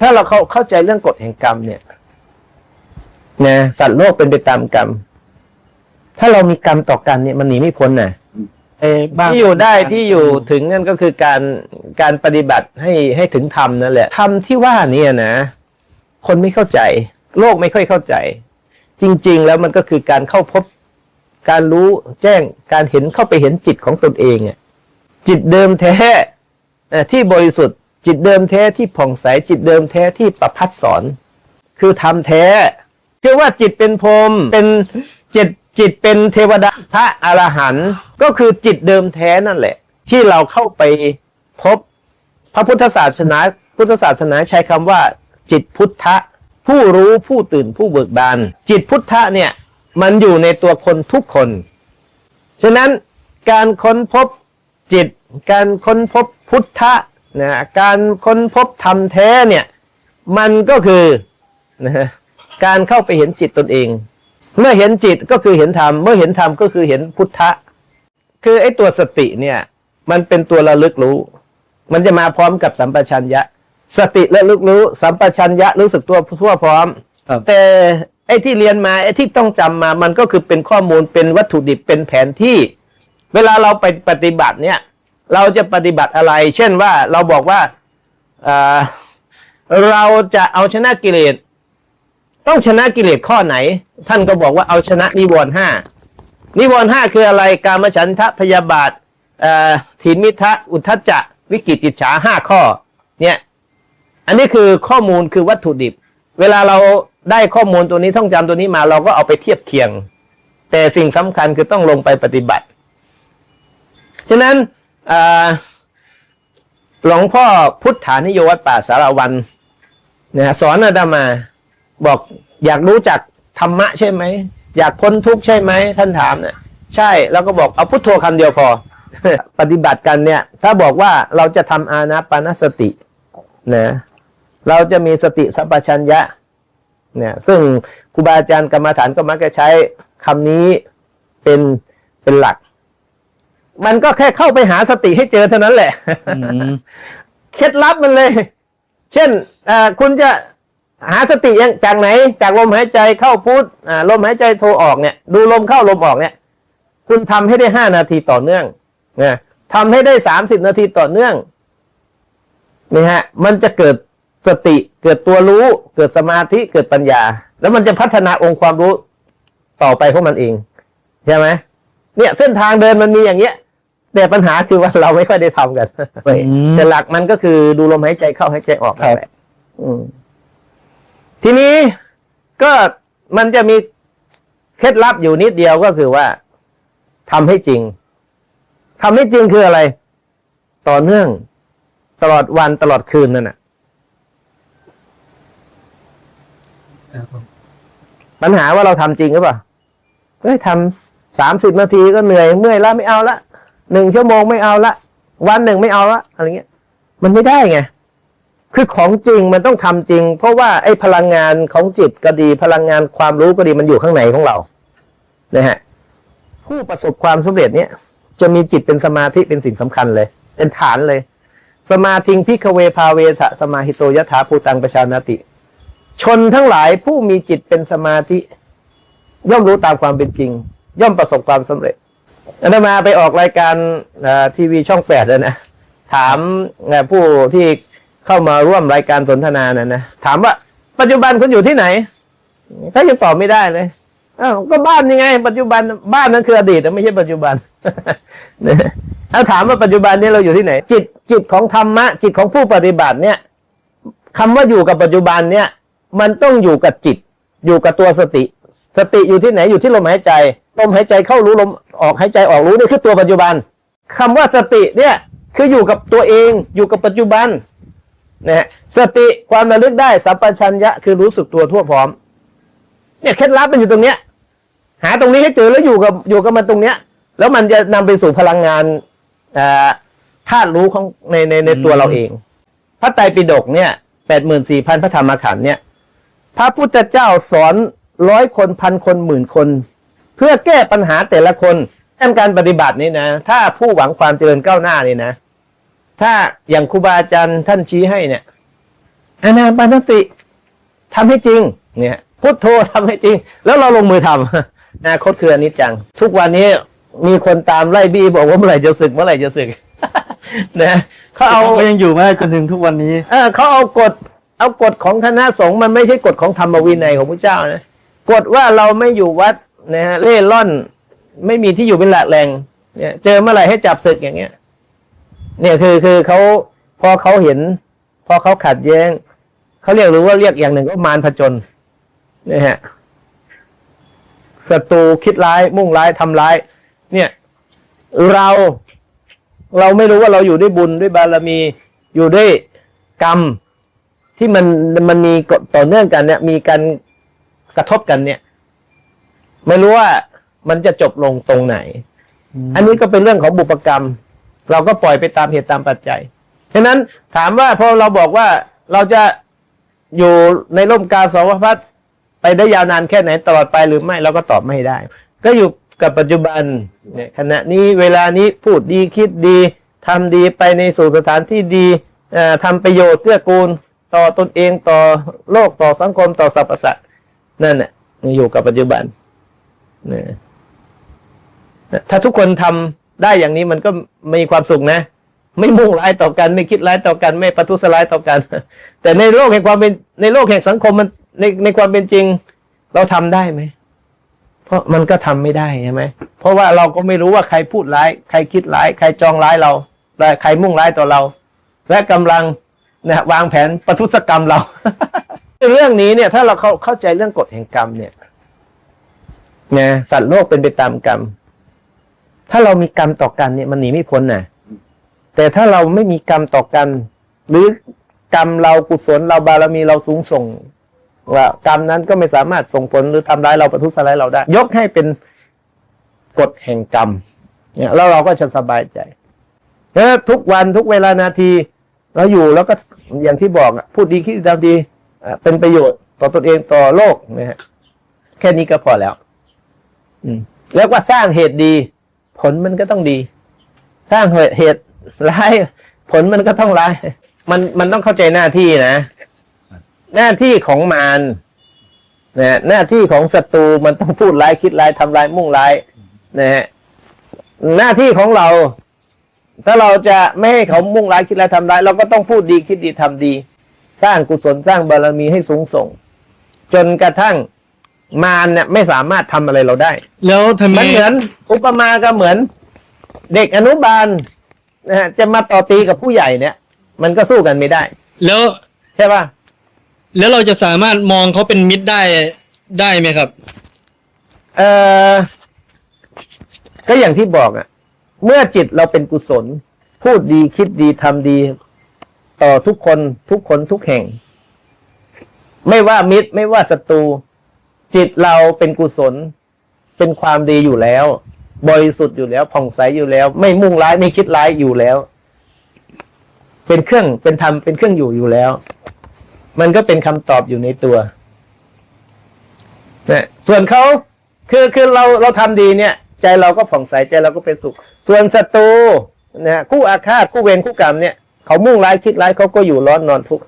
ถ้าเราเข้าเข้าใจเรื่องกฎแห่งกรรมเนี่ยนะสัตว์โลกเป็นไปตามกรรม ถ้าเรามีกรรมต่อกันเนี่ยมันหนีไม่พ้นนะเออบ้างที่อยู่ได้ที่อยู่ถึงนั่นก็คือการการปฏิบัติให้ให้ถึงธรรมนั่นแหละธรรมที่ว่าเนี่ยนะ คนไม่เข้าใจ โลกไม่ค่อยเข้าใจ จริง ๆ แล้วมันก็คือการเข้าพบ การรู้แจ้งการเห็นเข้าไปเห็นจิตของตนเองอะจิตเดิมแท้เอ่อที่บริสุทธิ์ จิตเดิมแท้ที่ผ่องใสจิตเดิมแท้ที่ประพัดสอน คือธรรมแท้คือว่าจิตเป็นพรมเป็นจิตจิตเป็นเทวดาพระอรหันต์ก็คือจิตเดิมแท้นั่นแหละ ที่เราเข้าไปพบพระพุทธศาสนา พุทธศาสนาใช้คำว่า จิตพุทธะ ผู้รู้ผู้ตื่นผู้เบิกบาน จิตพุทธะเนี่ยมันอยู่ในตัวคนทุกคน ฉะนั้นการค้นพบจิต การค้นพบพุทธะ นะการค้นพบธรรมแท้เนี่ย มันก็คือนะฮะการเข้าไปเห็นจิตตนเอง เมื่อเห็นจิตก็คือเห็นธรรม เมื่อเห็นธรรมก็คือเห็นพุทธะ คือไอ้ตัวสติเนี่ย มันเป็นตัวระลึกรู้ มันจะมาพร้อมกับสัมปชัญญะ สติระลึกรู้ สัมปชัญญะรู้สึกตัวทั่วพร้อมครับแต่ไอ้ที่เรียนมาไอ้ที่ต้องจำมา มันก็คือเป็นข้อมูลเป็นวัตถุดิบเป็นแผนที่ เวลาเราไปปฏิบัติเนี่ย เราจะปฏิบัติอะไร เช่นว่าเราบอกว่าเเราจะเอาชนะกิเลส ต้องชนะกิเลสข้อไหน ท่านก็บอกว่าเอาชนะนิวรณ์ห้านิวรณ์ห้าคืออะไรการมฉันทะพยาบาทถีนมิทะอุทจจะวิกิจิจฉาห้าข้อเนี่ยอันนี้คือข้อมูลคือวัตถุดิบ เวลาเราได้ข้อมูลตัวนี้ท่องจำตัวนี้มาเราก็เอาไปเทียบเคียง แต่สิ่งสำคัญคือต้องลงไปปฏิบัติ ฉะนั้น หลวงพ่อพุทธานิโยวัดป่าสารวันนี่ยสอนอาตมาบอกอยากรู้จักธรรมะใช่ไหม อยากพ้นทุกข์ใช่ไหมท่านถามเนี่ยใช่แล้วก็บอกเอาพุทโธคำเดียวพอ ปฏิบัติกันเนี่ย ถ้าบอกว่าเราจะทำอานาปานสตินะเราจะมีสติสัพพัญญะเนี่ยซึ่งครูบาอาจารย์กรรมฐานก็มักจะใช้คำนี้เป็นเป็นหลัก มันก็แค่เข้าไปหาสติให้เจอเท่านั้นแหละอืมเคล็ดลับมันเลย เช่นเอ่อคุณจะหาสติยังจากไหน จากลมหายใจเข้าพุทอ่าลมหายใจโทรออกเนี่ย ดูลมเข้าลมออกเนี่ย คุณทำให้ได้ห้านาทีต่อเนื่องนะทำให้ได้สามสิบนาทีต่อเนื่องนี่ฮะ มันจะเกิดสติเกิดตัวรู้ เกิดสมาธิเกิดปัญญา แล้วมันจะพัฒนาองค์ความรู้ต่อไปของมันเอง ใช่ไหมเนี่ย เส้นทางเดินมันมีอย่างเงี้ย แต่ปัญหาคือว่าเราไม่ค่อยได้ทำกันอืมแต่หลักมันก็คือดูลมหายใจเข้าหายใจออกครับนั่นแหละอืมทีนี้ก็มันจะมีเคล็ดลับอยู่นิดเดียวก็คือว่าทำให้จริงทำให้จริงคืออะไร ต่อเนื่อง ตลอดวันตลอดคืนนั่นน่ะปัญหาว่าเราทำจริงหรือเปล่าเฮ้ยทำสามสิบนาทีก็เหนื่อยเมื่อยแล้วไม่เอาละ หนึ่งชั่วโมงไม่เอาละ วันหนึ่งไม่เอาละอะไรเงี้ย มันไม่ได้ไงคือของจริงมันต้องทำจริง เพราะว่าไอ้พลังงานของจิตก็ดี พลังงานความรู้ก็ดีมันอยู่ข้างในของเรานะฮะผู้ประสบความสำเร็จเนี่ย จะมีจิตเป็นสมาธิเป็นสิ่งสำคัญเลย เป็นฐานเลย สมาธิงพิกเวภาเวทะสมาหิโตยถาภูตังประชานาติ ชนทั้งหลายผู้มีจิตเป็นสมาธิ ย่อมรู้ตามความเป็นจริง ย่อมประสบความสำเร็จ อาตมาไปออกรายการทีวีช่องแปดแล้วนะถามผู้ที่เข้ามาร่วมรายการสนทนาน่ะนะถามว่า ปัจจุบันคุณอยู่ที่ไหนเขายังตอบไม่ได้เลยอ้าวก็บ้านยังไง ปัจจุบันบ้านนั้นคืออดีตไม่ใช่ปัจจุบันเนี่ยเอาถามว่าปัจจุบันนี้เราอยู่ที่ไหน จิตจิตของธรรมะ จิตของผู้ปฏิบัติเนี่ยคำว่าอยู่กับปัจจุบันเนี่ย มันต้องอยู่กับจิต อยู่กับตัวสติ สติอยู่ที่ไหนอยู่ที่ลมหายใจ ลมหายใจเข้ารู้ลมออกหายใจออกรู้นี่คือตัวปัจจุบันคำว่าสติเนี่ยคืออยู่กับตัวเองอยู่กับปัจจุบันนะฮะสติความระลึกได้สัมปชัญญะคือรู้สึกตัวทั่วพร้อม เนี่ยเคล็ดลับมันอยู่ตรงเนี้ย หาตรงนี้ให้เจอแล้วอยู่กับอยู่กับมันตรงเนี้ย แล้วมันจะนำไปสู่พลังงานอ่าธาตุรู้ของในในในตัวเราเอง พระไตรปิฎกเนี่ยแปดหมื่นสี่พันพระธรรมขันธ์เนี่ย พระพุทธเจ้าสอนร้อยคนพันคนหมื่นคน พื่อแก้ปัญหาแต่ละคนด้านการปฏิบัตินี่นะ ถ้าผู้หวังความเจริญก้าวหน้านี่นะ ถ้าอย่างครูบาอาจารย์ท่านชี้ให้เนี่ยอานาปานสติทำให้จริง เนี่ยพุทโธทำให้จริง แล้วเราลงมือทำอนาคตคืออนิจจัง ทุกวันนี้มีคนตามไล่บี้บอกว่าเมื่อไหร่จะสึกเมื่อไหร่จะสึกนะเขาเอาก็ยังอยู่มาได้จนถึงทุกวันนี้ เออเขาเอากฎเอากฎของคณะสงฆ์มันไม่ใช่กฎของธรรมวินัยของพระเจ้านะกฎว่าเราไม่อยู่วัด นะฮะเล่ร่อน ไม่มีที่อยู่เป็นหลักแหล่งเนี่ยเจอเมื่อไหร่ให้จับศึกอย่างเงี้ย เนี่ยคือคือเขาพอเขาเห็น พอเขาขัดแย้งเขาเรียกหรือว่าเรียกอย่างหนึ่งก็มารผจญนะฮะศัตรูคิดร้ายมุ่งร้ายทำร้าย เนี่ย เราเราไม่รู้ว่าเราอยู่ด้วยบุญด้วยบารมีอยู่ด้วยกรรมที่มันมันมีต่อเนื่องกันเนี่ย มีการกระทบกันเนี่ย ไม่รู้ว่ามันจะจบลงตรงไหน อันนี้ก็เป็นเรื่องของบุปกรรม เราก็ปล่อยไปตามเหตุตามปัจจัยฉะนั้นถามว่าพอเราบอกว่าเราจะอยู่ในร่มกาสาวพัฒน์ไปได้ยาวนานแค่ไหนตลอดไปหรือไม่เราก็ตอบไม่ได้ ก็อยู่กับปัจจุบันเนี่ยขณะนี้เวลานี้พูดดีคิดดีทำดีไปในสู่สถานที่ดีเอ่อทำประโยชน์เกื้อกูลต่อตนเองต่อโลกต่อสังคมต่อสรรพสัตว์นั่นแหละอยู่กับปัจจุบันเนี่ย ถ้าทุกคนทำได้อย่างนี้มันก็มีความสุขนะ ไม่มุ่งร้ายต่อกัน ไม่คิดร้ายต่อกัน ไม่ประทุษร้ายต่อกัน แต่ในโลกแห่งความเป็นในโลกแห่งสังคมมันในในความเป็นจริง เราทำได้ไหมเพราะมันก็ทำไม่ได้ใช่ไหมเพราะว่าเราก็ไม่รู้ว่าใครพูดร้าย ใครคิดร้าย ใครจองร้ายเราและใครมุ่งร้ายต่อเรา และกำลังนะวางแผนประทุษกรรมเรา เรื่องนี้เนี่ย ถ้าเราเข้าเข้าใจเรื่องกฎแห่งกรรมเนี่ย นะสัตว์โลกเป็นไปตามกรรม ถ้าเรามีกรรมต่อกันเนี่ยมันหนีไม่พ้นนะแต่ถ้าเราไม่มีกรรมต่อกัน หรือกรรมเรากุศลเราบารมีเราสูงส่ง ว่ากรรมนั้นก็ไม่สามารถส่งผลหรือทำร้ายเราประทุษร้ายเราได้ ยกให้เป็นกฎแห่งกรรม เนี่ยแล้วเราก็จะสบายใจแล้วทุกวันทุกเวลานาที เราอยู่แล้วก็อย่างที่บอกพูดดีคิดดีทำดีเป็นประโยชน์ต่อตนเองต่อโลกนะฮะแค่นี้ก็พอแล้ว แล้วก็สร้างเหตุดี ผลมันก็ต้องดี สร้างเหตุร้าย ผลมันก็ต้องร้าย มันมันต้องเข้าใจหน้าที่นะ หน้าที่ของมารนะหน้าที่ของศัตรูมันต้องพูดร้ายคิดร้ายทำร้ายมุ่งร้ายนะฮะหน้าที่ของเรา ถ้าเราจะไม่ให้เขามุ่งร้ายคิดร้ายทำร้าย เราก็ต้องพูดดีคิดดีทำดี สร้างกุศลสร้างบารมีให้สูงส่ง จนกระทั่ง มารเนี่ยไม่สามารถทำอะไรเราได้ แล้วทำไมมันเหมือนอุปมาก็เหมือน เด็กอนุบาลนะฮะจะมาต่อตีกับผู้ใหญ่เนี่ย มันก็สู้กันไม่ได้ แล้วใช่ป่ะแล้วเราจะสามารถมองเขาเป็นมิตรได้ได้ไหมครับ เออก็อย่างที่บอกอะเมื่อจิตเราเป็นกุศล พูดดีคิดดีทำดี ต่อทุกคนทุกคนทุกแห่ง ไม่ว่ามิตรไม่ว่าศัตรู จิตเราเป็นกุศล เป็นความดีอยู่แล้ว บริสุทธิ์อยู่แล้วผ่องใสอยู่แล้ว ไม่มุ่งร้ายไม่คิดร้ายอยู่แล้ว เป็นเครื่องเป็นธรรมเป็นเครื่องอยู่อยู่แล้ว มันก็เป็นคำตอบอยู่ในตัวนะส่วนเขาคือคือเราเราทำดีเนี่ย ใจเราก็ผ่องใสใจเราก็เป็นสุข ส่วนศัตรูนะฮะคู่อาฆาตคู่เวรคู่กรรมเนี่ย เขามุ่งร้ายคิดร้ายเขาก็อยู่ร้อนนอนทุกข์